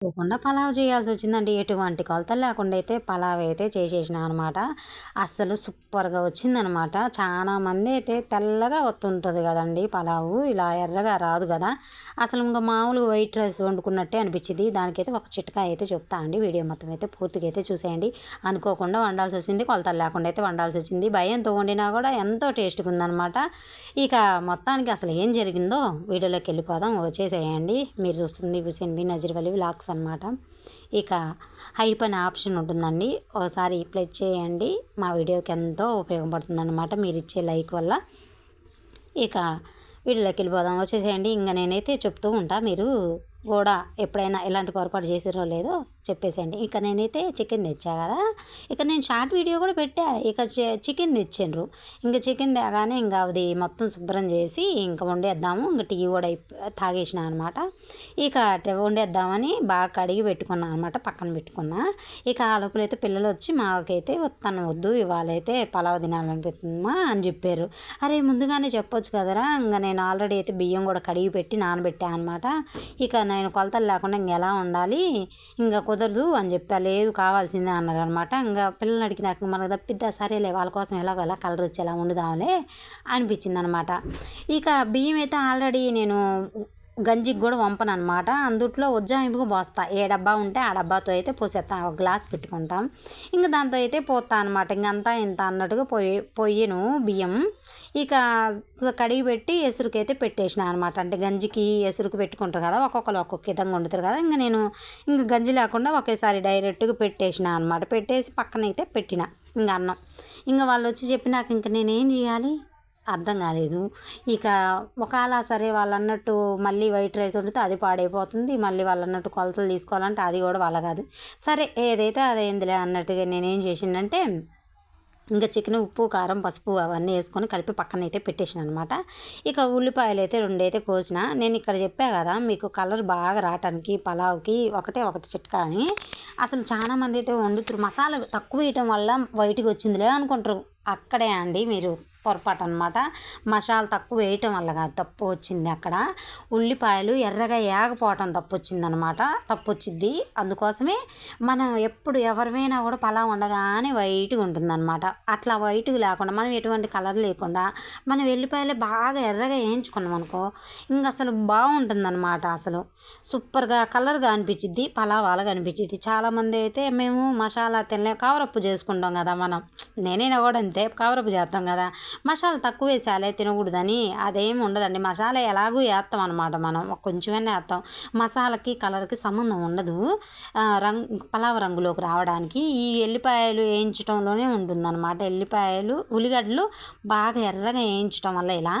తప్పకుండా పలావ్ చేయాల్సి వచ్చిందండి. ఎటువంటి కొలతలు లేకుండా అయితే పలావ్ అయితే చేసేసిన అనమాట. అస్సలు సూపర్గా వచ్చిందనమాట. చాలా మంది అయితే తెల్లగా వస్తుంటుంది కదండి పలావు. ఇలా ఎర్రగా రాదు కదా. అసలు ఇంకా మామూలుగా వైట్ రైస్ వండుకున్నట్టే అనిపించింది. దానికైతే ఒక చిట్కా అయితే చెప్తా అండి. వీడియో మొత్తం అయితే పూర్తిగా అయితే చూసేయండి. అనుకోకుండా వండాల్సి వచ్చింది. కొలతలు లేకుండా అయితే వండాల్సి వచ్చింది. భయంతో వండినా కూడా ఎంతో టేస్ట్గా ఉందనమాట. ఇక మొత్తానికి అసలు ఏం జరిగిందో వీడియోలోకి వెళ్ళిపోదాం. వచ్చేసేయండి మీరు చూస్తుంది హుసేన్ బి నజీర్ అలీ బాక్స్ అనమాట ఇక హైప్ అనే ఆప్షన్ ఉంటుందండి. ఒకసారి ప్లే చేయండి. మా వీడియోకి ఎంతో ఉపయోగపడుతుందన్నమాట మీరు ఇచ్చే లైక్ వల్ల. ఇక వీడియోలోకి వెళ్ళిపోదాం. వచ్చేసేయండి. ఇంకా నేనైతే చెప్తూ ఉంటా. మీరు కూడా ఎప్పుడైనా ఎలాంటి పొరపాటు చేసిరో లేదో చెప్పేసేయండి. ఇక నేనైతే చికెన్ తెచ్చా కదా. ఇక నేను షార్ట్ వీడియో కూడా పెట్టా. ఇక చికెన్ తెచ్చిండ్రు. ఇంకా చికెన్ తేగానే ఇంకా అది మొత్తం శుభ్రం చేసి ఇంకా వండేద్దాము. ఇంకా టీ కూడా తాగేసిన అనమాట ఇక వండేద్దామని బాగా కడిగి పెట్టుకున్నాను అనమాట పక్కన పెట్టుకున్నా. ఇక ఆలోపులు అయితే పిల్లలు వచ్చి మాకైతే తను వద్దు ఇవాళైతే పలావ్ తినాలనిపిస్తుందమ్మా అని చెప్పారు. అరే ముందుగానే చెప్పొచ్చు కదరా. ఇంకా నేను ఆల్రెడీ అయితే బియ్యం కూడా కడిగి పెట్టి నానబెట్టా అనమాట ఇక నేను కొలతలు లేకుండా ఇంకా ఎలా ఉండాలి? ఇంకా కుదరదు అని చెప్పా లేదు కావాల్సిందే అన్నారు అనమాట. ఇంకా పిల్లల్ని అడిగినాక మనకు తప్పిద్దా సరేలే వాళ్ళ కోసం ఎలాగో ఎలా కలర్ వచ్చి ఎలా వండుదాంలే అనిపించింది అనమాట ఇక బియ్యం అయితే ఆల్రెడీ నేను గంజికి కూడా వంపను అనమాట అందుట్లో ఉజ్జాయింపుకు పోస్తా. ఏ డబ్బా ఉంటే ఆ డబ్బాతో అయితే పోసేస్తాను ఒక గ్లాస్ పెట్టుకుంటాం. ఇంకా దాంతో అయితే పోతా అనమాట ఇంకంతా ఇంత అన్నట్టుగా పొయ్యి పొయ్యను బియ్యం. ఇక కడిగి పెట్టి ఎసురుకైతే పెట్టేసిన అనమాట అంటే గంజికి ఎసురుకు పెట్టుకుంటారు కదా ఒక్కొక్కరు ఒక్కొక్క విధంగా వండుతారు కదా. ఇంకా నేను ఇంక గంజి లేకుండా ఒకేసారి డైరెక్ట్గా పెట్టేసిన అనమాట పెట్టేసి పక్కన అయితే పెట్టిన ఇంకా అన్నం. ఇంకా వాళ్ళు వచ్చి చెప్పినాక ఇంక నేనేం చేయాలి? అర్థం కాలేదు. ఇక ఒకవేళ సరే వాళ్ళు అన్నట్టు మళ్ళీ వైట్ రైస్ వండితే అది పాడైపోతుంది. మళ్ళీ వాళ్ళు అన్నట్టు కొలతలు తీసుకోవాలంటే అది కూడా వాళ్ళ కాదు. సరే ఏదైతే అదేందిలే అన్నట్టుగా నేనేం చేసిందంటే ఇంకా చికెన్ ఉప్పు కారం పసుపు అవన్నీ వేసుకొని కలిపి పక్కన అయితే పెట్టేసాను అనమాట ఇక ఉల్లిపాయలు అయితే రెండైతే కోసిన. నేను ఇక్కడ చెప్పా కదా మీకు కలర్ బాగా రావటానికి పలావ్కి ఒకటే ఒకటి చిట్కా అని. అసలు చాలామంది అయితే వండుతారు. మసాలా తక్కువ వేయటం వల్ల వైట్గా వచ్చిందిలే అనుకుంటారు. అక్కడే అండి మీరు. పొరపాటు అనమాట మసాలా తక్కువ వేయటం వల్ల కాదు తప్పు వచ్చింది అక్కడ. ఉల్లిపాయలు ఎర్రగా ఏగపోవటం తప్పు వచ్చిందనమాట తప్పు వచ్చింది అందుకోసమే మనం ఎప్పుడు ఎవరిమైనా కూడా పలావ్ ఉండగానే వైట్గా ఉంటుందన్నమాట అట్లా వైట్గా లేకుండా మనం ఎటువంటి కలర్ లేకుండా మనం వెల్లిపాయలు బాగా ఎర్రగా వేయించుకున్నాం అనుకో ఇంకా అసలు బాగుంటుందన్నమాట అసలు. సూపర్గా కలర్గా అనిపించింది పలావ్ అలాగా అనిపించింది చాలామంది అయితే మేము మసాలా తినలే కవరప్పు చేసుకుంటాం కదా మనం. నేనైనా కూడా అంతే కవరప్పు చేస్తాం కదా. మసాలా తక్కువ వేసాలే తినకూడదని. అదేమి ఉండదండి. మసాలా ఎలాగూ వేస్తాం అనమాట మనం. కొంచెమైనా వేస్తాం. మసాలాకి కలర్కి సంబంధం ఉండదు. రంగు పలావ్ రంగులోకి రావడానికి ఈ ఎల్లిపాయలు వేయించడంలోనే ఉంటుందన్నమాట. ఎల్లిపాయలు ఉల్లిగడ్డలు బాగా ఎర్రగా వేయించడం వల్ల ఇలా.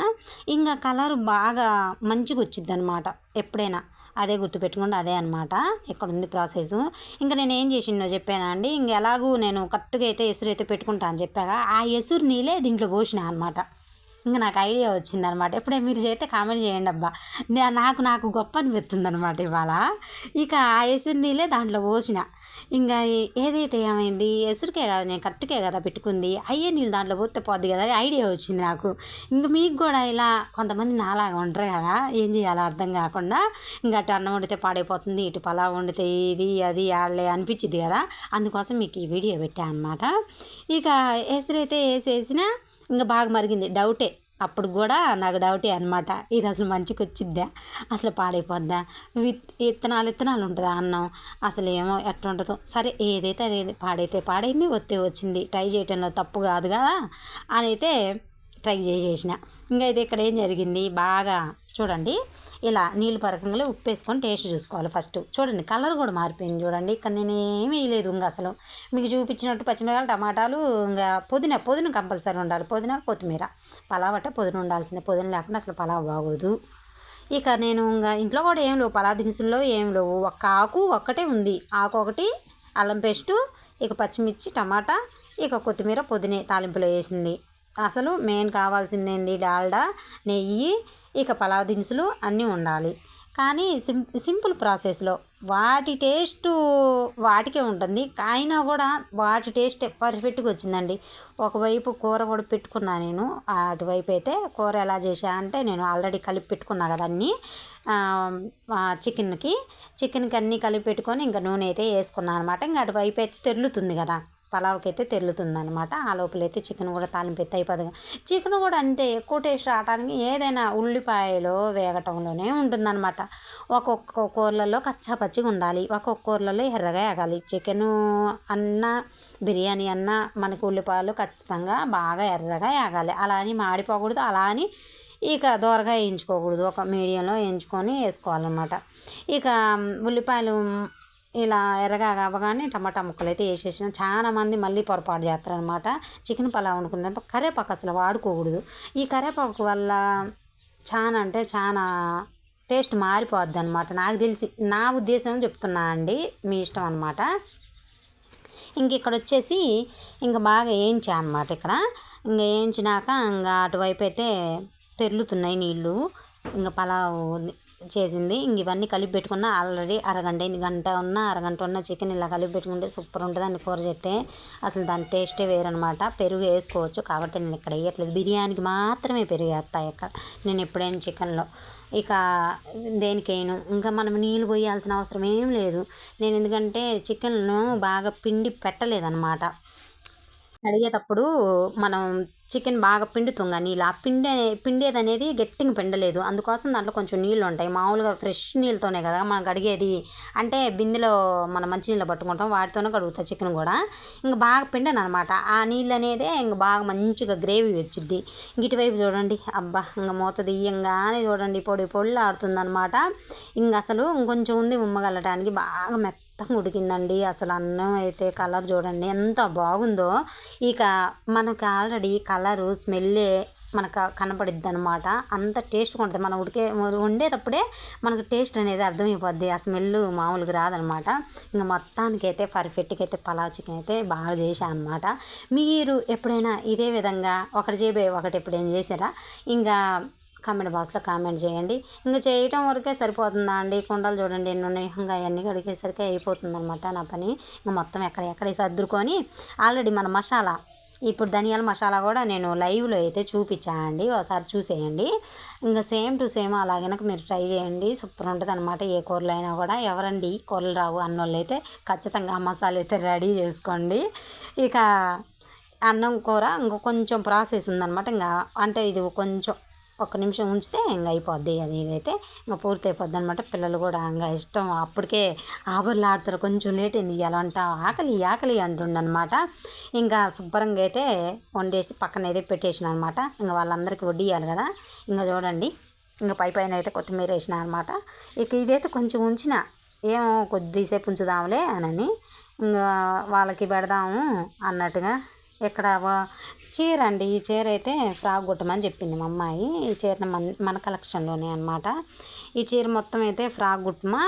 ఇంకా కలర్ బాగా మంచిగా వచ్చింది అనమాట ఎప్పుడైనా. అదే గుర్తుపెట్టుకోండి అదే అనమాట ఇక్కడ ఉంది ప్రాసెస్. ఇంకా నేను ఏం చేసిందో చెప్పానా అండి? ఇంక ఎలాగూ నేను కరెక్ట్గా అయితే ఎసురు అయితే పెట్టుకుంటా అని చెప్పాక ఆ ఎసురు నీళ్ళే దీంట్లో పోసిన అనమాట ఇంకా నాకు ఐడియా వచ్చిందనమాట ఎప్పుడే మీరు చేస్తే కామెంట్ చేయండి అబ్బా. నాకు నాకు గొప్ప అనిపిస్తుంది అనమాట ఇవాళ. ఇక ఆ ఎసురు నీళ్ళే దాంట్లో పోసిన. ఇంకా ఏదైతే ఏమైంది? ఎసురుకే కదా నేను కట్టుకే కదా పెట్టుకుంది. అయ్యే నీళ్ళు దాంట్లో పోతే పోద్ది కదా ఐడియా వచ్చింది నాకు. ఇంకా మీకు కూడా ఇలా కొంతమంది నాలాగా ఉంటారు కదా? ఏం చేయాలో అర్థం కాకుండా ఇంకా అటు అన్నం వండితే పాడైపోతుంది ఇటు పలావ్ వండితే ఇది అది ఆడలే అనిపించింది కదా? అందుకోసం మీకు ఈ వీడియో పెట్టా అనమాట ఇక ఎసురైతే వేసేసిన ఇంకా బాగా మరిగింది. డౌటే. అప్పుడు కూడా నాకు డౌటే అనమాట ఇది అసలు మంచికి వచ్చిద్దా అసలు పాడైపోద్దా? విత్ ఇత్తనాలు ఇత్తనాలు ఉంటుందా అన్నం? అసలు ఏమో ఎట్లా ఉంటుందో. సరే ఏదైతే అదే పాడైతే పాడైంది వస్తే వచ్చింది. ట్రై చేయటంలో తప్పు కాదు కదా? అని అయితే ట్రై చేసేసిన. ఇంకా అయితే ఇక్కడ ఏం జరిగింది? బాగా చూడండి. ఇలా నీళ్ళు పరకంగా ఉప్పు వేసుకొని టేస్ట్ చూసుకోవాలి ఫస్ట్. చూడండి కలర్ కూడా మారిపోయింది చూడండి. ఇక్కడ నేను ఏమీ వేయలేదు ఇంకా అసలు. మీకు చూపించినట్టు పచ్చిమిరకాయలు టమాటాలు ఇంకా పుదీనా పుదీనా కంపల్సరీ ఉండాలి. పుదీనా కొత్తిమీర. పలావ్ అంటే పుదీనా ఉండాల్సిందే. పుదీనా లేకుండా అసలు పలావ్ బాగోదు. ఇక నేను ఇంకా ఇంట్లో కూడా ఏం లేవు. పలా దినుసుల్లో ఏం లేవు. ఒక్క ఆకు ఒక్కటే ఉంది. ఆకు ఒకటి అల్లం పేస్టు ఇక పచ్చిమిర్చి టమాటా ఇక కొత్తిమీర పుదీనే తాలింపులో వేసింది. అసలు మెయిన్ కావాల్సింది ఏంది డాల్డా నెయ్యి ఇక పలావ్ దినుసులు అన్నీ ఉండాలి. కానీ సిం సింపుల్ ప్రాసెస్లో వాటి టేస్ట్ వాటికే ఉంటుంది. అయినా కూడా వాటి టేస్ట్ పర్ఫెక్ట్గా వచ్చిందండి. ఒకవైపు కూర కూడా పెట్టుకున్నా నేను అటువైపు అయితే కూర ఎలా చేశా అంటే నేను ఆల్రెడీ కలిపి పెట్టుకున్నా కదా అన్నీ. చికెన్కి చికెన్కి అన్నీ కలిపి పెట్టుకొని ఇంకా నూనె అయితే వేసుకున్నాను అనమాట. ఇంకా అటువైపు అయితే తెరులుతుంది కదా. పలావ్కి అయితే తెరులుతుంది అనమాట ఆ లోపల అయితే చికెన్ కూడా తాలింపు అయితే అయిపోతుంది చికెన్ కూడా అంతే ఎక్కువ టేస్ట్ రావడానికి ఏదైనా ఉల్లిపాయలు వేగటంలోనే ఉంటుందన్నమాట. ఒక్కొక్క కూరలలో కచ్చాపచ్చిగా ఉండాలి. ఒక్కొక్క కూరలలో ఎర్రగా వేగాలి. చికెన్ అన్న బిర్యానీ అన్న మనకు ఉల్లిపాయలు ఖచ్చితంగా బాగా ఎర్రగా వేగాలి. అలా అని మాడిపోకూడదు. అలా అని ఇక దోరగా వేయించుకోకూడదు. ఒక మీడియంలో వేయించుకొని వేసుకోవాలన్నమాట. ఇక ఉల్లిపాయలు ఇలా ఎర్రగా అవ్వగానే టమాటా ముక్కలు అయితే వేసేసిన. చాలా మంది మళ్ళీ పొరపాటు చేస్తారనమాట చికెన్ పలావ్ వండుకుంటే కరేపాకు అసలు వాడుకోకూడదు. ఈ కరేపాకు వల్ల చాలా అంటే చాలా టేస్ట్ మారిపోద్ది అనమాట నాకు తెలిసి నా ఉద్దేశం చెప్తున్నా అండి. మీ ఇష్టం అనమాట ఇంక ఇక్కడ వచ్చేసి ఇంకా బాగా వేయించా అనమాట ఇక్కడ. ఇంకా వేయించినాక ఇంకా అటువైపు అయితే తెరులుతున్నాయి నీళ్ళు. ఇంకా పలావ్ చేసింది. ఇంక ఇవన్నీ కలిపి పెట్టుకున్న ఆల్రెడీ అరగంట అయింది. గంట ఉన్న అరగంట ఉన్న చికెన్ ఇలా కలిపి పెట్టుకుంటే సూపర్ ఉంటుంది అని కూర చేస్తే అసలు దాని టేస్టే వేరనమాట పెరుగు వేసుకోవచ్చు కాబట్టి నేను ఇక్కడ వేయట్లేదు. బిర్యానీకి మాత్రమే పెరుగు వేస్తాయి ఇక్కడ నేను ఎప్పుడైనా చికెన్లో. ఇక దేనికైనా. ఇంకా మనం నీళ్ళు పోయాల్సిన అవసరం ఏం లేదు. నేను ఎందుకంటే చికెన్ను బాగా పిండి పెట్టలేదన్నమాట. అడిగేటప్పుడు మనం చికెన్ బాగా పిండుతాం కానీ ఇలా పిండే పిండేది అనేది గట్టిగా పిండలేదు. అందుకోసం దాంట్లో కొంచెం నీళ్ళు ఉంటాయి. మామూలుగా ఫ్రెష్ నీళ్ళతోనే కదా మనం కడిగేది. అంటే బిందెలో మనం మంచినీళ్ళు పట్టుకుంటాం. వాటితోనే కడుగుతా చికెన్ కూడా. ఇంకా బాగా పిండాను అనమాట ఆ నీళ్ళు అనేదే ఇంకా బాగా మంచిగా గ్రేవీ వచ్చింది ఇటువైపు చూడండి. అబ్బా ఇంకా మూత దియ్యంగానే చూడండి. పొడి పొడి ఆడుతుంది అనమాట ఇంక అసలు ఇంకొంచెం ఉంది ఉమ్మగలటానికి. బాగా మెత్త మొత్తం ఉడికిందండి. అసలు అన్నం అయితే కలర్ చూడండి ఎంత బాగుందో. ఇక మనకు ఆల్రెడీ కలరు స్మెల్లే మనకు కనపడిద్ది అనమాట అంత టేస్ట్గా ఉంటుంది మనం ఉడికే వండేటప్పుడే మనకు టేస్ట్ అనేది అర్థమైపోద్ది. ఆ స్మెల్ మామూలుగా రాదనమాట ఇంకా మొత్తానికి అయితే పర్ఫెక్ట్గా అయితే పలావ్ చికెన్ అయితే బాగా చేశాను అనమాట మీరు ఎప్పుడైనా ఇదే విధంగా ఒకటి చేపే ఒకటి ఎప్పుడైనా చేశారా? ఇంకా కామెంట్ బాక్స్లో కామెంట్ చేయండి. ఇంకా చేయటం వరకే సరిపోతుందా అండి? కుండలు చూడండి ఎన్ని ఉన్నాయి ఇంకా అవన్నీ కడిగేసరికి అయిపోతుందనమాట నా పని. ఇంకా మొత్తం ఎక్కడ ఎక్కడ సర్దుకొని ఆల్రెడీ మన మసాలా ఇప్పుడు ధనియాల మసాలా కూడా నేను లైవ్లో అయితే చూపించానండి ఒకసారి చూసేయండి. ఇంకా సేమ్ టు సేమ్ అలాగే మీరు ట్రై చేయండి. సూపర్ ఉంటుంది అనమాట ఏ కూరలు అయినా కూడా ఎవరండి? కూరలు రావు అన్నోళ్ళు అయితే ఖచ్చితంగా మసాలా అయితే రెడీ చేసుకోండి. ఇక అన్నం కూర ఇంకా కొంచెం ప్రాసెస్ ఉందన్నమాట. ఇంకా అంటే ఇది కొంచెం ఒక్క నిమిషం ఉంచితే ఇంకా అయిపోద్ది. అది ఇదైతే ఇంకా పూర్తి అయిపోద్ది అనమాట పిల్లలు కూడా ఇంకా ఇష్టం. అప్పటికే ఆబర్లు ఆడుతారు. కొంచెం లేట్ అయింది. అంట ఆకలి ఆకలి అంటుండనమాట ఇంకా శుభ్రంగా అయితే వండేసి పక్కన అయితే పెట్టేసిన అనమాట ఇంకా వాళ్ళందరికీ వడ్డీయాలి కదా. ఇంకా చూడండి. ఇంకా పై పైన అయితే కొత్తిమీర వేసిన అనమాట ఇక ఇదైతే కొంచెం ఉంచిన ఏమో కొద్దిసేపు ఉంచుదాంలే అని ఇంకా వాళ్ళకి పెడదాము అన్నట్టుగా ఇక్కడ చీర అండి ఈ చీర అయితే ఫ్రాక్ కుట్టమని చెప్పింది మా అమ్మాయి. ఈ చీర మన మన కలెక్షన్లోనే అనమాట ఈ చీర మొత్తం అయితే ఫ్రాక్ కుట్టమా?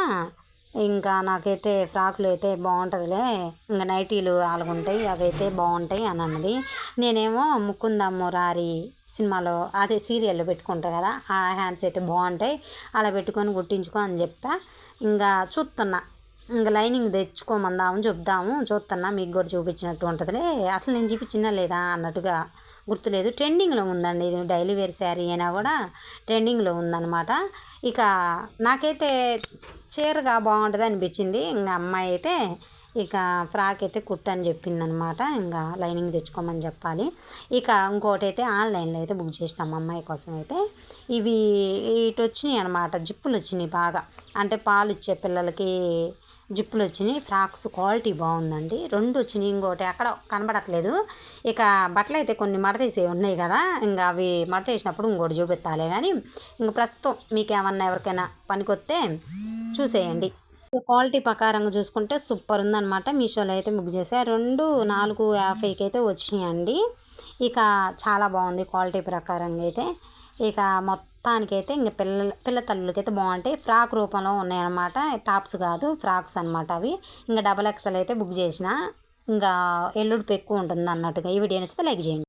ఇంకా నాకైతే ఫ్రాకులు అయితే బాగుంటుందిలే. ఇంకా నైటీలు అలాగుంటాయి అవి అయితే బాగుంటాయి అని అన్నది. నేనేమో ముకుంద మురారి సినిమాలో అదే సీరియల్లో పెట్టుకుంటారు కదా ఆ హ్యాండ్స్ అయితే బాగుంటాయి. అలా పెట్టుకొని కుట్టించుకో అని చెప్పా. ఇంకా చూస్తున్నా. ఇంకా లైనింగ్ తెచ్చుకోమందాము చెప్దాము. చూస్తున్నా మీకు కూడా చూపించినట్టు ఉంటుందిలే. అసలు నేను చూపించినా లేదా అన్నట్టుగా గుర్తులేదు. ట్రెండింగ్లో ఉందండి ఇది డైలీ వేర్ శారీ అయినా కూడా ట్రెండింగ్లో ఉందన్నమాట. ఇక నాకైతే చీరగా బాగుంటుంది అనిపించింది. ఇంకా అమ్మాయి అయితే ఇక ఫ్రాక్ అయితే కుట్టని అని చెప్పిందనమాట ఇంకా లైనింగ్ తెచ్చుకోమని చెప్పాలి. ఇక ఇంకోటి అయితే ఆన్లైన్లో అయితే బుక్ చేసినాం అమ్మాయి కోసం అయితే. ఇవి ఇటు వచ్చినాయి అనమాట జిప్పులు వచ్చినాయి బాగా. అంటే పాలు ఇచ్చే పిల్లలకి జిప్పులు వచ్చినాయి ఫ్రాక్స్ క్వాలిటీ బాగుందండి రెండు వచ్చినాయి ఇంకోటి అక్కడ కనబడట్లేదు. ఇక బట్టలు అయితే కొన్ని మడతీసే ఉన్నాయి కదా ఇంకా అవి మడతేసినప్పుడు ఇంకోటి చూపెత్తాలే కానీ ఇంక ప్రస్తుతం మీకు ఏమన్నా ఎవరికైనా పనికొస్తే చూసేయండి. క్వాలిటీ ప్రకారంగా చూసుకుంటే సూపర్ ఉందన్నమాట మీషోలో అయితే బుక్ చేసా. రెండు నాలుగు యాభైకి అయితే వచ్చినాయండి. ఇక చాలా బాగుంది క్వాలిటీ ప్రకారంగా అయితే. ఇక మొత్తం దానికైతే ఇంక పిల్ల పిల్ల తల్లులకైతే బాగుంటాయి. ఫ్రాక్ రూపంలో ఉన్నాయన్నమాట. టాప్స్ కాదు ఫ్రాక్స్ అనమాట అవి. ఇంకా డబల్ ఎక్సెల్ అయితే బుక్ చేసిన ఇంకా ఎల్లుడిపు ఎక్కువ ఉంటుంది అన్నట్టుగా ఈ వీడియో నచ్చితే లైక్ చేయండి.